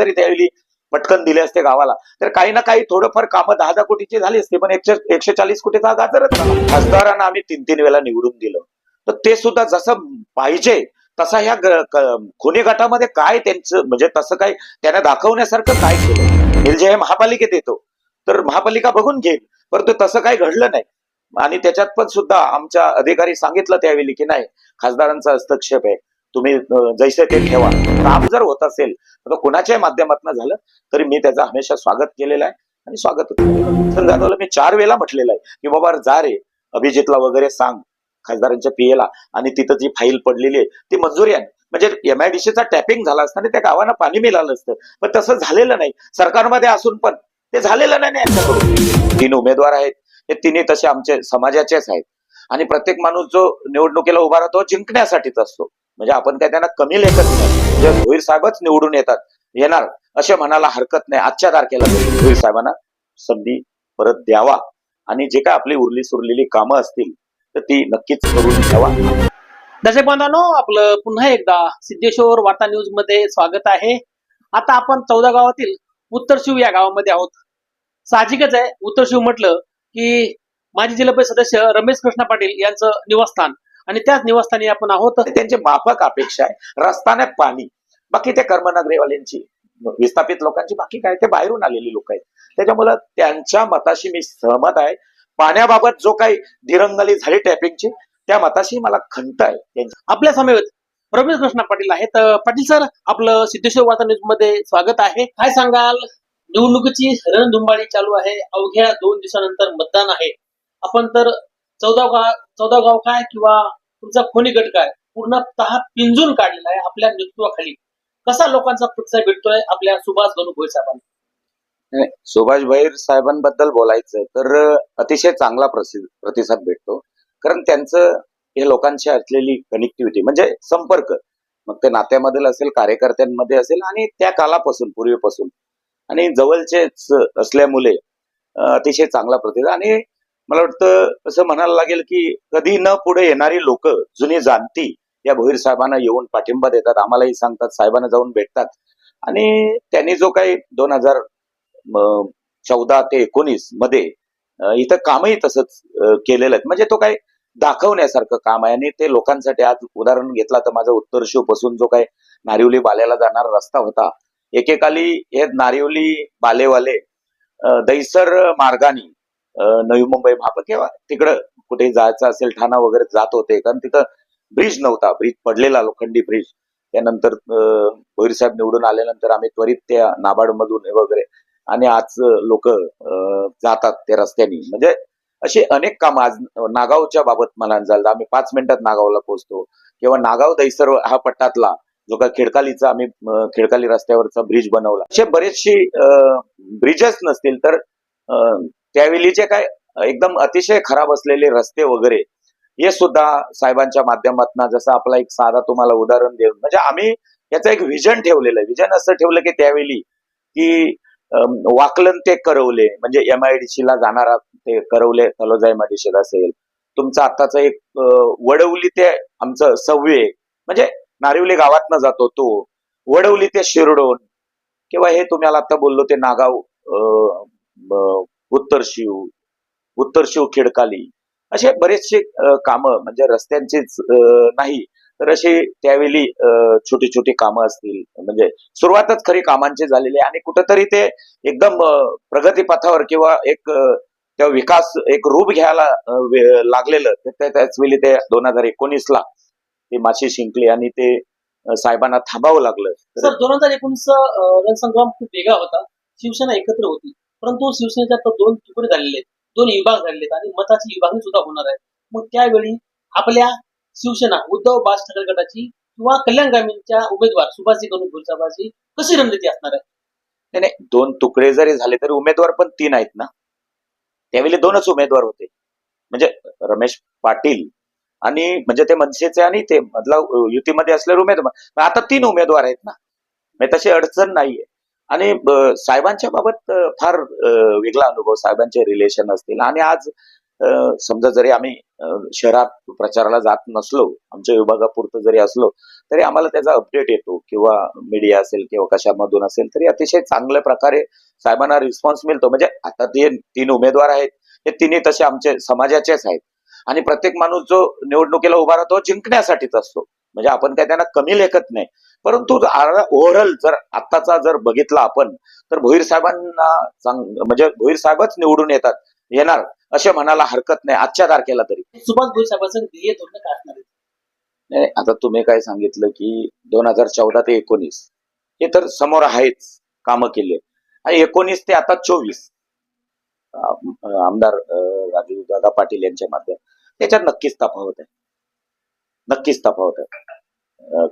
जरी त्यावेळी पटकन दिले असते गावाला. तर काही ना काही थोडंफार कामं दहा दहा कोटीची झाली असते पण एकशे एकशे चाळीस कोटीचा गाजरच खासदारांना आम्ही तीन तीन वेळा निवडून दिलं. तर ते सुद्धा जसं पाहिजे तसा ह्या खुनी गटामध्ये काय त्यांचं म्हणजे तसं काय त्यांना दाखवण्यासारखं काय केलं? हे जे हे महापालिकेत येतो. तर महापालिका बघून घेईल. परंतु तसं काही घडलं नाही. आणि त्याच्यात पण सुद्धा आमच्या अधिकारी सांगितलं त्यावेळी की नाही खासदारांचा हस्तक्षेप आहे. तुम्ही जैसे ते ठेवा. काम जर होत असेल तर कुणाच्याही माध्यमातून झालं तरी मी त्याचं हमेशा स्वागत केलेलं आहे आणि स्वागत जाधवला मी चार वेळा म्हटलेलं आहे की बाबा जा रे अभिजितला वगैरे सांग खासदारांच्या पीएला आणि तिथं जी फाईल पडलेली आहे ती मंजुरी आहे. म्हणजे एमआयडीसीचा टॅपिंग झाला असता आणि त्या गावांना पाणी मिळालं असतं. पण तसं झालेलं नाही. सरकारमध्ये असून पण ते झालेलं नाही यांच्याकडून. तीन उमेदवार आहेत. हे तिन्ही तसे आमचे समाजाचेच आहेत. आणि प्रत्येक माणूस जो निवडणुकीला उभा राहतो जिंकण्यासाठीच असतो. म्हणजे आपण काय त्यांना कमी लेखत नाही. जे भोईर साहेबच निवडून येतात येणार असे म्हणायला हरकत नाही. आजच्या तारखेला भोईर साहेबांना संधी परत द्यावा. आणि जे काय आपली उरली सुरलेली कामं असतील तर ती नक्कीच करून घ्यावा दर्शक बांधवांनो आपलं पुन्हा एकदा सिद्धेश्वर वार्ता न्यूजमध्ये स्वागत आहे. आता आपण चौदा गावातील उत्तर शिव या गावामध्ये आहोत. साहजिकच आहे उत्तर शिव म्हटलं की माजी जिल्हा परिषद सदस्य रमेश कृष्णा पाटील यांचं निवासस्थान. आणि त्याच निवासस्थानी आपण आहोत. त्यांची माफक अपेक्षा आहे. रस्त्याने पाणी. बाकी ते कर्मनगरीवाल्यांची विस्थापित लोकांची बाकी काय? ते बाहेरून आलेली लोक आहेत. त्याच्यामुळं त्यांच्या मताशी मी सहमत आहे. पाण्याबाबत जो काही दिरंगली झाली टॅपिंगची त्या मताशी मला खंत आहे. आपल्या समवेत रमेश कृष्णा पाटील आहेत. पाटील सर आपलं सिद्धेश्वर वार्ता न्यूजमध्ये स्वागत आहे. काय सांगाल? निवडणुकीची रणधुंबाळी चालू आहे. अवघ्या दोन दिवसानंतर मतदान आहे. आपण तर चौदा गाव चौदा गाव काय किंवा तुमचा खोनी गट काय? पूर्णतः पिंजून काढलेला आहे आपल्या नेतृत्वाखाली. कसा लोकांचा प्रतिसाद भेटतोय आपल्या सुभाष बनू भोई साहेबांना? सुभाष भैर साहेबांबद्दल बोलायचं तर अतिशय चांगला प्रतिसाद भेटतो. कारण त्यांचं हे लोकांशी असलेली कनेक्टिव्हिटी म्हणजे संपर्क. मग ते नात्यामधील असेल कार्यकर्त्यांमध्ये असेल आणि त्या कालापासून पूर्वीपासून. आणि जवळचेच असल्यामुळे अतिशय चांगला प्रतिसाद. आणि मला वाटतं असं म्हणायला लागेल की कधी न पुढे येणारी लोक जुनी जाणती या भोईर साहेबांना येऊन पाठिंबा देतात आम्हालाही सांगतात साहेबांना जाऊन भेटतात. आणि त्यांनी जो काही दोन हजार चौदा ते एकोणीसमध्ये इथं कामही तसंच केलेलं आहे म्हणजे तो काही दाखवण्यासारखं काम आहे. आणि ते लोकांसाठी आज उदाहरण घेतला तर माझा उत्तर शिवपासून जो काही नारिवली बाल्याला जाणारा रस्ता होता. एकेकाली हे नारिवली बालेवाले दैसर मार्गाने नवी मुंबई भाप किंवा तिकडं कुठे जायचं असेल ठाणा वगैरे जात होते कारण तिथं ब्रिज नव्हता. ब्रिज पडलेला लोखंडी ब्रिज त्यानंतर अं, भोईर साहेब निवडून आल्यानंतर आम्ही त्वरित त्या नाबार्ड मधून वगैरे आणि आज लोक जातात त्या रस्त्याने. म्हणजे असे अनेक काम आज नागावच्या बाबत मला झालं आम्ही पाच मिनिटात नागावला पोहोचतो. किंवा नागाव दैसर हा पट्टातला जो का खेडकालीचा आम्ही खेडकाली रस्त्यावरचा ब्रिज बनवला. असे बरेचशी ब्रिजेस नसतील तर त्यावेळीचे काय एकदम अतिशय खराब असलेले रस्ते वगैरे हे सुद्धा साहेबांच्या माध्यमातून जसं आपला एक साधा तुम्हाला उदाहरण देऊन म्हणजे आम्ही याचं एक विजन ठेवलेलं आहे. विजन असं ठेवलं की त्यावेळी की वाकलन ते करवले म्हणजे एम आयडीशी ला जाणारा ते करवले तलोजा एमआयडीसी असेल. तुमचं आत्ताचं एक वडवली ते आमचं सव्वे म्हणजे नारिवली गावातनं जातो तो वडवली ते शिरडोन किंवा हे तुम्हाला आता बोललो ते नागाव उत्तर शिव उत्तर शिव खेडकाली असे बरेचसे कामं म्हणजे रस्त्यांचीच नाही तर अशी त्यावेळी अं, छोटी छोटी कामं असतील. म्हणजे सुरुवातच खरी कामांची झालेली आणि कुठंतरी ते एकदम प्रगतीपथावर किंवा एक त्या विकास एक रूप घ्यायला लागलेलं. तर त्याच वेळी ते दोन हजार एकोणीस ला ते माशी शिंकली आणि ते साहेबांना थांबावं लागलं. सर दोन हजार एकोणीस रणसंग्राम खूप वेगळा होता. शिवसेना एकत्र होती. परंतु शिवसेनेचे आता दोन तुकडे झालेले आहेत दोन विभाग झालेले आहेत आणि मताची विभागणी सुद्धा होणार आहे. मग त्यावेळी आपल्या शिवसेना उद्धव बास ठाकरे गटाची किंवा कल्याण ग्रामीणच्या उमेदवार सुभाषजी कनू भुलसाबाजी कशी रणनीती असणार आहे? नाही नाही दोन तुकडे जरी झाले तरी उमेदवार पण तीन आहेत ना? त्यावेळी दोनच उमेदवार होते. म्हणजे रमेश पाटील आणि म्हणजे ते मनसेचे आणि ते मधला युतीमध्ये असलेले उमेदवार. पण आता तीन उमेदवार आहेत ना? म्हणजे तशी अडचण नाहीये. आणि साहेबांच्या बाबत फार वेगळा अनुभव साहेबांचे रिलेशन असतील. आणि आज समजा जरी आम्ही शहरात प्रचाराला जात नसलो आमच्या विभागापुरतं जरी असलो तरी आम्हाला त्याचा अपडेट येतो. किंवा मीडिया असेल किंवा कशामधून असेल तरी अतिशय चांगल्या प्रकारे साहेबांना रिस्पॉन्स मिळतो. म्हणजे आता ते तीन उमेदवार आहेत हे तिन्ही तसे आमचे समाजाचेच आहेत. आणि प्रत्येक माणूस जो निवडणुकीला उभा राहतो जिंकण्यासाठीच असतो. म्हणजे आपण काय त्यांना कमी लेखत नाही. परंतु ओव्हरऑल जर आत्ताचा जर बघितला आपण तर भोईर साहेबांना म्हणजे भोईर साहेबच निवडून येतात येणार असे म्हणायला हरकत नाही आजच्या तारखेला तरी. सुभाष भोईर साहेबांचं ध्येय धोरण काय असणार आहे? नाही आता तुम्ही काय सांगितलं की दोन हजार चौदा ते एकोणीस हे तर समोर आहेच कामं केले. आणि एकोणीस ते आता चोवीस आमदार राजू दादा पाटील यांच्या माध्यम त्याच्यात नक्कीच तफावत आहे. नक्कीच तफावत आहे.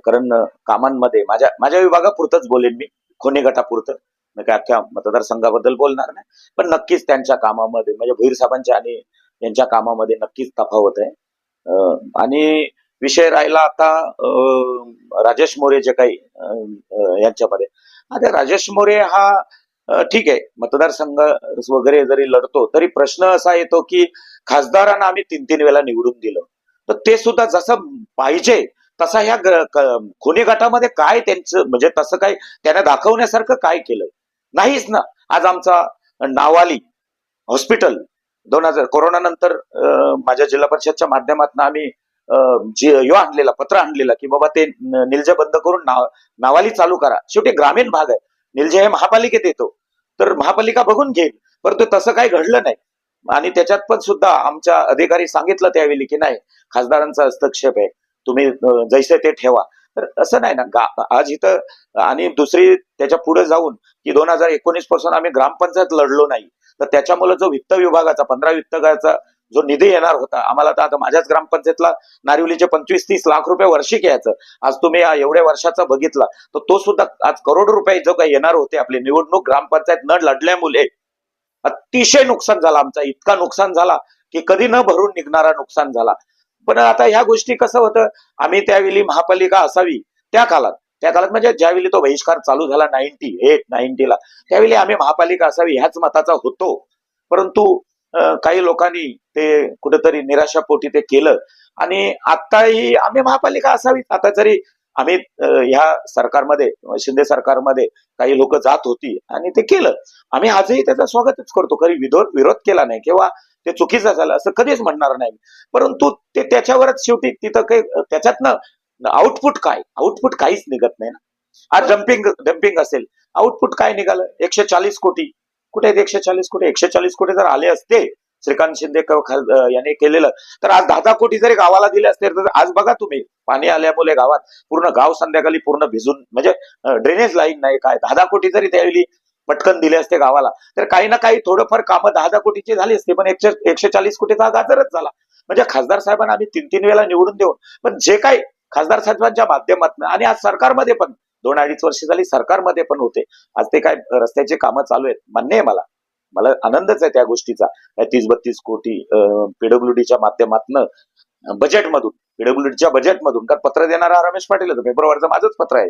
कारण कामांमध्ये माझ्या माझ्या विभागापुरतच बोलेन मी खोने गटापुरतं. मी काय अख्ख्या मतदारसंघाबद्दल बोलणार नाही पण नक्कीच त्यांच्या कामामध्ये म्हणजे भोईर साहेबांच्या आणि यांच्या कामामध्ये नक्कीच तफावत आहे. आणि विषय राहिला आता राजेश मोरे जे काही यांच्यामध्ये. आता राजेश मोरे हा ठीक आहे मतदारसंघ वगैरे जरी लढतो तरी प्रश्न असा येतो की खासदारांना आम्ही तीन तीन वेळा निवडून दिलं. तर ते सुद्धा जसं पाहिजे तसा ह्या खुनी गटामध्ये काय त्यांचं म्हणजे तसं काय त्यांना दाखवण्यासारखं काय केलंय? नाहीच ना. आज आमचा नावाली हॉस्पिटल दोन हजार कोरोना नंतर माझ्या जिल्हा परिषदच्या माध्यमातून आम्ही अं, जे यो आणलेला पत्र आणलेला की बाबा ते निलजे बंद करून नाव नावाली चालू करा. शेवटी ग्रामीण भाग आहे. निलजे हे महापालिकेत येतो. तर महापालिका बघून घेईल. परंतु तसं काही घडलं नाही. आणि त्याच्यात पण सुद्धा आमच्या अधिकारी सांगितलं त्यावेळी की नाही खासदारांचा हस्तक्षेप आहे. तुम्ही जैसे ते ठेवा. तर असं नाही ना गा- आज इथं आणि दुसरी त्याच्या पुढे जाऊन की दोन हजार एकोणीसपासून आम्ही ग्रामपंचायत लढलो नाही. तर त्याच्यामुळे जो वित्त विभागाचा पंधरा वित्त विभागाचा जो निधी येणार होता आम्हाला तर आता माझ्याच ग्रामपंचायतला नारिवलीचे पंचवीस तीस लाख रुपये वर्षिक यायचं. आज तुम्ही एवढ्या वर्षाचा बघितला तर तो सुद्धा आज करोड रुपये जो काही येणार होते आपली निवडणूक ग्रामपंचायत न लढल्यामुळे अतिशय नुकसान झालं आमचा. इतका नुकसान झाला की कधी न भरून निघणारा नुकसान झाला. पण आता ह्या गोष्टी कसं होतं? आम्ही त्यावेळी महापालिका असावी त्या काळात त्या काळात म्हणजे ज्यावेळी तो बहिष्कार चालू झाला नाईन्टी एट नाईन्टीला त्यावेळी आम्ही महापालिका असावी ह्याच मताचा होतो. परंतु काही लोकांनी ते कुठेतरी निराशापोटी ते केलं. आणि आताही आम्ही महापालिका असावी. आता जरी आम्ही ह्या सरकारमध्ये शिंदे सरकारमध्ये काही लोक जात होती आणि ते केलं. आम्ही आजही त्याचं स्वागतच करतो. कधी विरोध विरोध केला नाही. किंवा ते चुकीचं झालं असं कधीच म्हणणार नाही परंतु ते त्याच्यावरच शेवटी तिथं काही त्याच्यातनं आउटपुट काय? आउटपुट काहीच निघत नाही ना. आज डम्पिंग डम्पिंग असेल आउटपुट काय निघालं? एकशे चाळीस कोटी. कुठे आहेत एकशे चाळीस कोटी? एकशे चाळीस कोटी जर आले असते श्रीकांत शिंदे याने केलेलं तर आज दहा दहा कोटी जरी गावाला दिले असते तर आज बघा तुम्ही पाणी आल्यामुळे गावात पूर्ण गाव संध्याकाळी पूर्ण भिजून म्हणजे ड्रेनेज लाईन नाही काय? दहा दहा कोटी जरी त्यावेळी पटकन दिले असते गावाला. तर काही ना काही थोडंफार कामं दहा दहा कोटीची झाली असते पण एकशे एकशे चाळीस कोटीचा गाजरच झाला. म्हणजे खासदार साहेबांना आम्ही तीन तीन वेळा निवडून देऊन पण जे काही खासदार साहेबांच्या माध्यमातून आणि आज सरकारमध्ये पण दोन अडीच वर्ष झाली सरकारमध्ये पण होते. आज ते काय रस्त्याचे कामं चालू आहेत मान्य आहे मला. मला आनंदच आहे त्या गोष्टीचा. तीस बत्तीस कोटी पीडब्ल्यूडीच्या माध्यमातून बजेटमधून पीडब्ल्यूडीच्या बजेटमधून कारण पत्र देणारा रमेश पाटील होतं फेब्रुवारीचं माझंच पत्र आहे.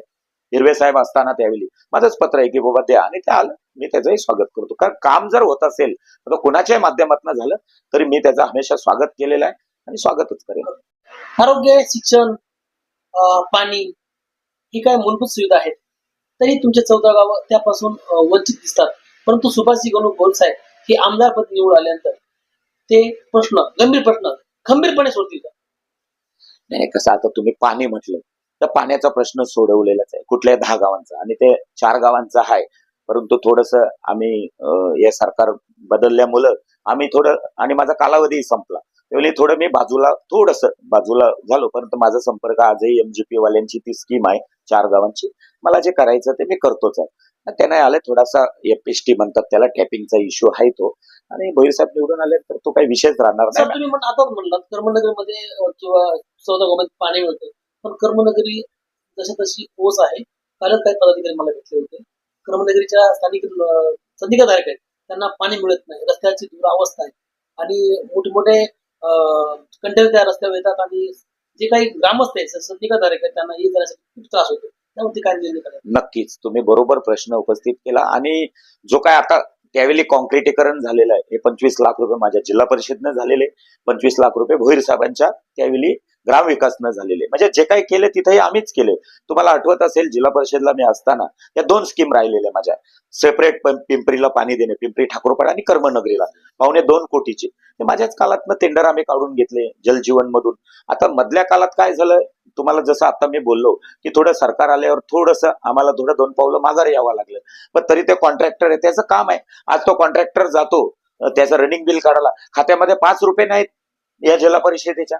हिरवे साहेब असताना त्यावेळी माझंच पत्र आहे की बाबा द्या आणि ते आलं. मी त्याचंही स्वागत करतो. कारण काम जर होत असेल तर कोणाच्याही माध्यमातून झालं तरी मी त्याचं हमेशा स्वागत केलेलं आहे आणि स्वागतच करेन. आरोग्य शिक्षण पाणी ही काय मूलभूत सुविधा आहेत. तरी तुमचे चौदा गावं त्यापासून वंचित दिसतात. परंतु सुभाषजी गणू भोर साहेब हे आमदार पद निवड आल्यानंतर ते प्रश्न गंभीर प्रश्न खंबीरपणे सोडतील? नाही कसं आता तुम्ही पाणी म्हटलं. तर पाण्याचा प्रश्न सोडवलेलाच आहे. कुठल्या दहा गावांचा. आणि ते चार गावांचा आहे. परंतु थोडस आम्ही या हे सरकार बदलल्यामुळं आम्ही थोडं आणि माझा कालावधी संपला. त्यावेळी थोडं मी बाजूला थोडस बाजूला झालो. परंतु माझा संपर्क आजही एमजीपी वाल्यांची ती स्कीम आहे चार गावांची. मला जे करायचं ते मी करतोच आहे. आणि ते नाही आलं थोडासा एपीएसटी म्हणतात त्याला टॅपिंगचा इश्यू आहे तो. आणि भैरसाहेब साहेब निवडून आले तर तो काही विषयच राहणार नाही. आता म्हणलात किंवा चौदा पाणी मिळतं पण कर्मनगरी जशी तशी ओस आहे कालच काही पदाधिकारी मला भेटले होते. कर्मनगरीच्या स्थानिक संधिकाधारक आहेत. त्यांना पाणी मिळत नाही. रस्त्याची दुरावस्था आहे. आणि मोठमोठे कंटेनर त्या रस्त्यावर येतात आणि जे काही ग्रामस्थ आहेत संधिकाधारक आहेत त्यांना हे जाण्यासाठी खूप त्रास होतो. त्यामध्ये काय निर्णय नक्कीच. तुम्ही बरोबर प्रश्न उपस्थित केला आणि जो काय आता त्यावेळी कॉन्क्रिटीकरण झालेलं आहे हे पंचवीस लाख रुपये माझ्या जिल्हा परिषदनं झालेले पंचवीस लाख रुपये भोईर साहेबांच्या त्यावेळी ग्रामविकास न झालेले. म्हणजे जे काही केले तिथेही आम्हीच केले. तुम्हाला आठवत असेल जिल्हा परिषदला मी असताना या दोन स्कीम राहिलेल्या माझ्या. सेपरेट पिंपरीला पाणी देणे पिंपरी ठाकूरपाडा आणि कर्मनगरीला. पावणे दोन कोटीचे. माझ्याच काळात टेंडर आम्ही काढून घेतले जलजीवन मधून आता मधल्या काळात काय झालं? तुम्हाला जसं आता मी बोललो की थोडं सरकार आल्यावर थोडस आम्हाला थोडं दोन पावलं माघारी यावं लागलं. पण तरी ते कॉन्ट्रॅक्टर आहे त्याचं काम आहे. आज तो कॉन्ट्रॅक्टर जातो त्याचं रनिंग बिल काढायला. खात्यामध्ये पाच रुपये नाहीत या जिल्हा परिषदेच्या.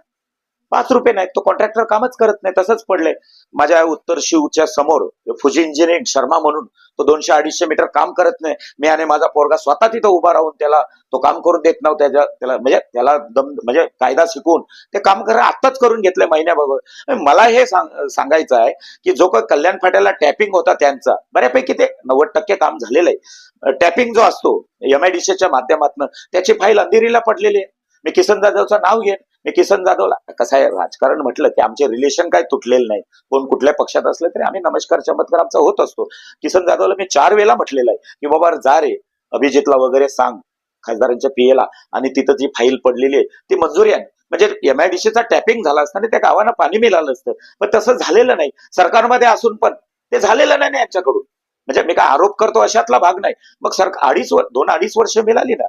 पाच रुपये नाहीत. तो कॉन्ट्रॅक्टर कामच करत नाही. तसंच पडलंय. माझ्या उत्तर शिवच्या समोर फुजी इंजिनिअरिंग शर्मा म्हणून तो दोनशे अडीचशे मीटर काम करत नाही. मी आणि माझा पोरगा स्वतः तिथं उभा राहून त्याला तो काम करून देत नव्हता. त्याच्या त्याला म्हणजे त्याला दम म्हणजे कायदा शिकवून ते काम करा आत्ताच करून घेतलंय महिन्याबरोबर मला हे सांग- सांगायचं आहे की जो काही कल्याण फाट्याला टॅपिंग होता त्यांचा बऱ्यापैकी ते नव्वद टक्के काम झालेलं आहे. टॅपिंग जो असतो एमआयडीसीच्या माध्यमातून त्याची फाईल अंधेरीला पडलेली आहे. मी किसन जाधवचं नाव घेईन. मी किसन जाधवला. कसं आहे राजकारण म्हटलं की आमचे रिलेशन काय तुटलेलं नाही कोण कुठल्या पक्षात असले तरी आम्ही नमस्कार चमत्कार आमचा होत असतो. किसन जाधवला मी चार वेळेला म्हटलेलं आहे की बाबा जा रे अभिजितला वगैरे सांग खासदारांच्या पीएला आणि तिथं जी फाईल पडलेली आहे ती मंजुरी आहे म्हणजे एमआयडीसीचा टॅपिंग झाला असता आणि त्या गावांना पाणी मिळालं असतं. पण तसं झालेलं नाही. सरकारमध्ये असून पण ते झालेलं नाही ना यांच्याकडून. म्हणजे मी काय आरोप करतो अशातला भाग नाही. मग सरकार अडीच वर दोन अडीच वर्ष मिळाली ना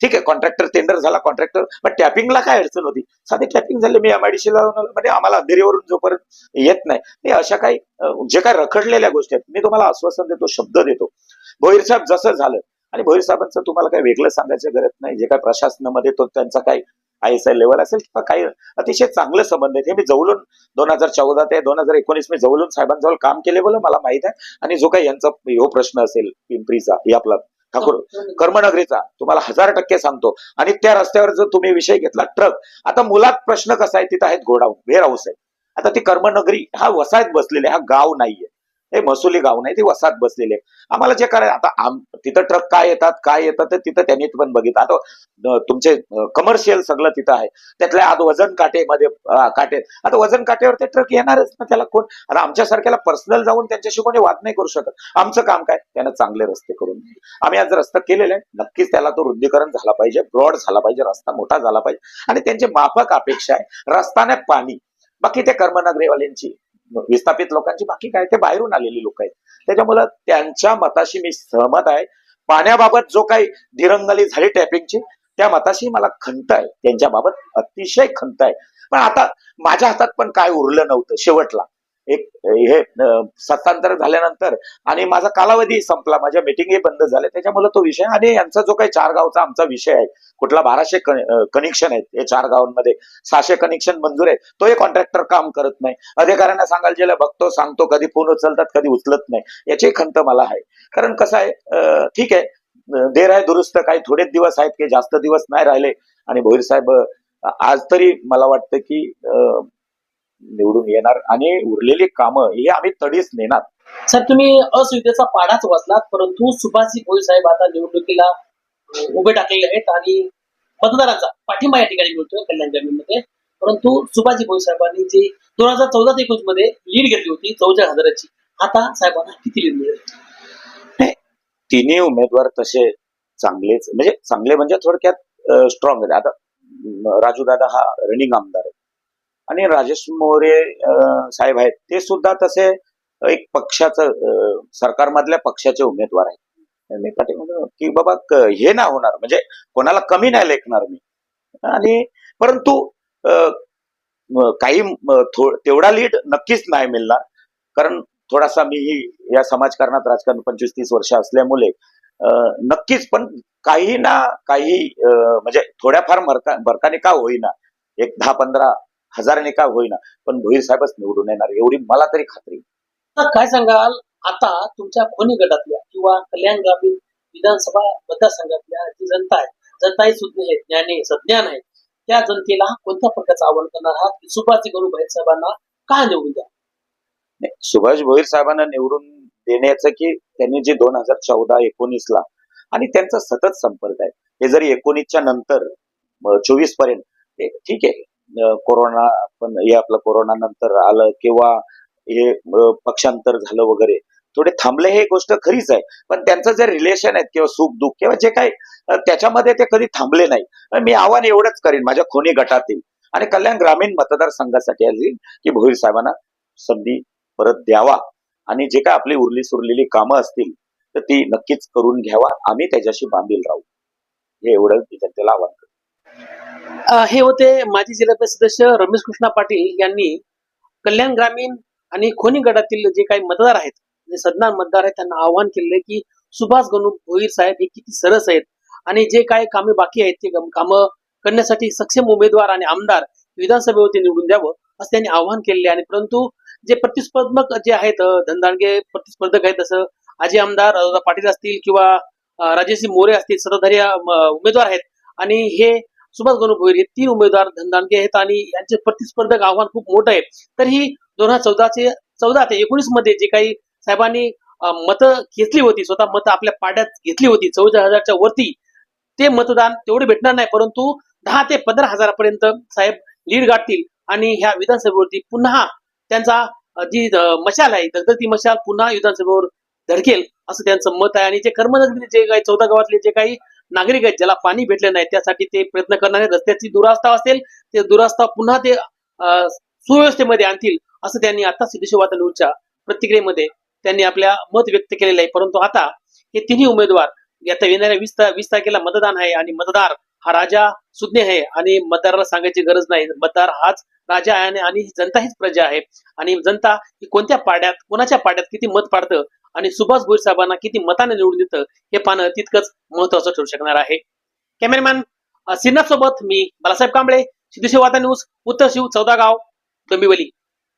ठीक आहे कॉन्ट्रॅक्टर टेंडर झाला कॉन्ट्रॅक्टर पण टॅपिंगला काय अडचण होती? साधी टॅपिंग झाले मी एमआयडीसीला म्हणजे आम्हाला अंधेरीवरून जोपर्यंत येत नाही. अशा काही जे काही रखडलेल्या गोष्टी आहेत मी तुम्हाला आश्वासन देतो शब्द देतो. भोईर साहेब जसं झालं आणि भोईर साहेबांचं तुम्हाला काही वेगळं सांगायची गरज नाही. जे काय प्रशासनामध्ये तो त्यांचा काही आय एस आय लेवल असेल किंवा काही अतिशय चांगलं संबंध आहेत. हे मी जवळून दोन हजार चौदा ते दोन हजार एकोणीस मी जवळून साहेबांजवळ काम केले बोल मला माहीत आहे. आणि जो काही यांचा हो प्रश्न असेल पिंपरीचा हे आपला ठाकूर कर्मनगरीचा. तुम्हाला हजार टक्के सांगतो. आणि त्या रस्त्यावर जर तुम्ही विषय घेतला ट्रक. आता मुलात प्रश्न कसा आहे तिथं आहेत गोडाऊन वेअर हाऊस आहे आता ती कर्मनगरी हा वसायत बसलेली हा गाव नाहीये. हे महसुली गाव नाही ती वसाहत बसलेली आहे आम्हाला जे करायचं आता आम तिथं ट्रक काय येतात काय येतात ते तिथं त्यांनी पण बघितलं. आता तुमचे कमर्शियल सगळं तिथं आहे. त्यातल्या आज वजन काटेमध्ये काटे आता वजन काटेवर ते ट्रक येणारच ना त्याला कोण? आता आमच्यासारख्याला पर्सनल जाऊन त्यांच्याशी कोणी वाद नाही करू शकत. आमचं काम काय? त्यांना चांगले रस्ते करून आम्ही आज रस्ता केलेला आहे. नक्कीच त्याला तो रुंदीकरण झाला पाहिजे. ब्रॉड झाला पाहिजे. रस्ता मोठा झाला पाहिजे. आणि त्यांची माफक अपेक्षा आहे. रस्ताने पाणी. बाकी ते कर्मनगरीवाल्यांची. विस्थापित लोकांची बाकी काय? ते बाहेरून आलेली लोक आहेत. त्याच्यामुळे त्यांच्या मताशी मी सहमत आहे. पाण्याबाबत जो काही धिरंगली झाली टॅपिंगची त्या मताशी मला खंत आहे. त्यांच्याबाबत अतिशय खंत आहे. पण आता माझ्या हातात पण काय उरलं नव्हतं शेवटला. एक हे सत्तांतर झाल्यानंतर आणि माझा कालावधी संपला. माझ्या मिटिंगही बंद झाले. त्याच्यामुळे तो विषय आणि यांचा जो काही चार गावचा आमचा विषय आहे कुठला बाराशे कनेक्शन आहेत हे चार गावांमध्ये सहाशे कनेक्शन मंजूर आहे तो एक कॉन्ट्रॅक्टर काम करत नाही. अधिकाऱ्यांना सांगायला गेलं बघतो सांगतो कधी फोन उचलतात कधी उचलत नाही. याची खंत मला आहे. कारण कसं आहे ठीक आहे देर आहे दुरुस्त काही थोडेच दिवस आहेत की जास्त दिवस नाही राहिले. आणि भोईर साहेब आज तरी मला वाटतं की अं, निवडून येणार आणि उरलेली कामं ही आम्ही तडीच नेणार. सर तुम्ही असुविधेचा पाडाच वाचलात परंतु सुभाषजी भोई साहेब आता निवडणुकीला उभे टाकलेले आहेत आणि मतदारांचा पाठिंबा या ठिकाणी मिळतोय कल्याण ग्रामीणमध्ये परंतु सुभाषजी भोई साहेबांनी जी दोन हजार चौदा ते एकोणीसमध्ये लीड घेतली होती चौदा हजाराची आता साहेबांना किती लीड मिळेल? तिन्ही उमेदवार तसे चांगलेच म्हणजे चांगले म्हणजे थोडक्यात स्ट्रॉंग आहेत. आता राजू दादा हा रनिंग आमदार आहे. आणि राजेश मोरे साहेब आहेत ते सुद्धा तसे एक पक्षाचं सरकारमधल्या पक्षाचे उमेदवार आहेत. मी पाठीमागं की बाबा हे नाही होणार. म्हणजे कोणाला कमी नाही लेखणार मी. आणि परंतु काही थो- तेवढा लीड नक्कीच नाही मिळणार. कारण थोडासा मीही या समाजकारणात राजकारण पंचवीस तीस वर्ष असल्यामुळे अं, नक्कीच पण काही ना काही म्हणजे थोड्याफार मरका बरकाने का होईना एक दहा पंधरा हजाराने का होईना पण भोईर साहेबच निवडून येणार एवढी मला तरी खात्री काय सांगाल? आता तुमच्या खोनी गटातल्या किंवा कल्याण ग्रामीण विधानसभा मतदारसंघातल्या जी जनता आहे जनता ही सुज्ञ आहे ज्ञानी सज्ञान आहे त्या जनतेला कोणत्या प्रकारचं आवाहन करणार आहात? की सुभाषजी गणू भाई साहेबांना का निवडून द्या? नाही, सुभाष भोईर साहेबांना निवडून देण्याचं की त्यांनी जे दोन हजार चौदा एकोणीस ला आणि त्यांचा सतत संपर्क आहे. हे जरी एकोणीसच्या नंतर चोवीसपर्यंत ठीक आहे. कोरोना पण हे आपलं कोरोना नंतर आलं किंवा हे पक्षांतर झालं वगैरे. थोडे थांबले हे गोष्ट खरीच आहे. पण त्यांचं जे रिलेशन आहेत किंवा सुख दुःख किंवा जे काही त्याच्यामध्ये ते कधी थांबले नाही. मी आव्हान एवढंच करीन माझ्या खोनी गटातील आणि कल्याण ग्रामीण मतदारसंघासाठी आली की भोईर साहेबांना संधी परत द्यावा. आणि जे काय आपली उरली सुरलेली कामं असतील तर ती नक्कीच करून घ्यावा. आम्ही त्याच्याशी बांधील राहू. हे एवढं मी जनतेला आव्हान करतो. हे होते माजी जिल्हा परिषद सदस्य रमेश कृष्णा पाटील यांनी कल्याण ग्रामीण आणि खोनी गटातील जे काही मतदार आहेत जे सज्ञान मतदार आहेत त्यांना आवाहन केले की सुभाष गणू भोईर साहेब हे किती सरस आहेत. आणि जे काही कामे बाकी आहेत ते कामं करण्यासाठी सक्षम उमेदवार आणि आमदार विधानसभेवरती निवडून द्यावं असं त्यांनी आवाहन केले आणि परंतु जे प्रतिस्पर्धक जे आहेत धनदांडगे प्रतिस्पर्धक आहेत जसं आजी आमदार पाटील असतील किंवा अ, मोरे असतील सत्ताधारी उमेदवार आहेत. आणि हे सुभाष गणू भोईर हे तीन उमेदवार धनदानगे आहेत आणि यांचे प्रतिस्पर्धक आव्हान खूप मोठं आहे. तर ही दोन हजार चौदाचे चौदा ते एकोणीसमध्ये जे काही साहेबांनी मतं घेतली होती स्वतः मतं आपल्या पाड्यात घेतली होती चौदा हजारच्या वरती ते मतदान तेवढे भेटणार नाही परंतु दहा ते पंधरा हजारापर्यंत साहेब लीड गाठतील आणि ह्या विधानसभेवरती पुन्हा त्यांचा जी मशाल आहे दगदगती मशाल पुन्हा विधानसभेवर धडकेल असं त्यांचं मत आहे. आणि जे कर्मनगरी जे काही चौदा गावातले जे काही नागरिक आहेत ज्याला पाणी भेटले नाही त्यासाठी ते प्रयत्न करणारे रस्त्याची दुरावस्था असेल ते दुरावस्था पुन्हा ते सुव्यवस्थेमध्ये आणतील असं त्यांनी आता सिद्धेश्वर न्यूजच्या प्रतिक्रियेमध्ये त्यांनी आपल्या मत व्यक्त केलेलं आहे. परंतु आता हे तिन्ही उमेदवार आता येणाऱ्या वीस वीस तारखेला मतदान आहे आणि मतदार हा राजा सुज्ञ आहे आणि मतदाराला सांगायची गरज नाही. मतदार हाच राजा आहे आणि- जनता हीच प्रजा आहे. आणि जनता ही कोणत्या पाड्यात कोणाच्या पाड्यात किती मत पाडतं? आणि सुभाष भोईर साहेबांना किती मताने निवडून देतं? हे पाहणं तितकंच महत्वाचं ठरू शकणार आहे. कॅमेरामॅन सिन्हा सोबत मी बालासाहेब कांबळे सिद्धेश्वर वाता न्यूज उत्तर शिव चौदा गाव डोंबिवली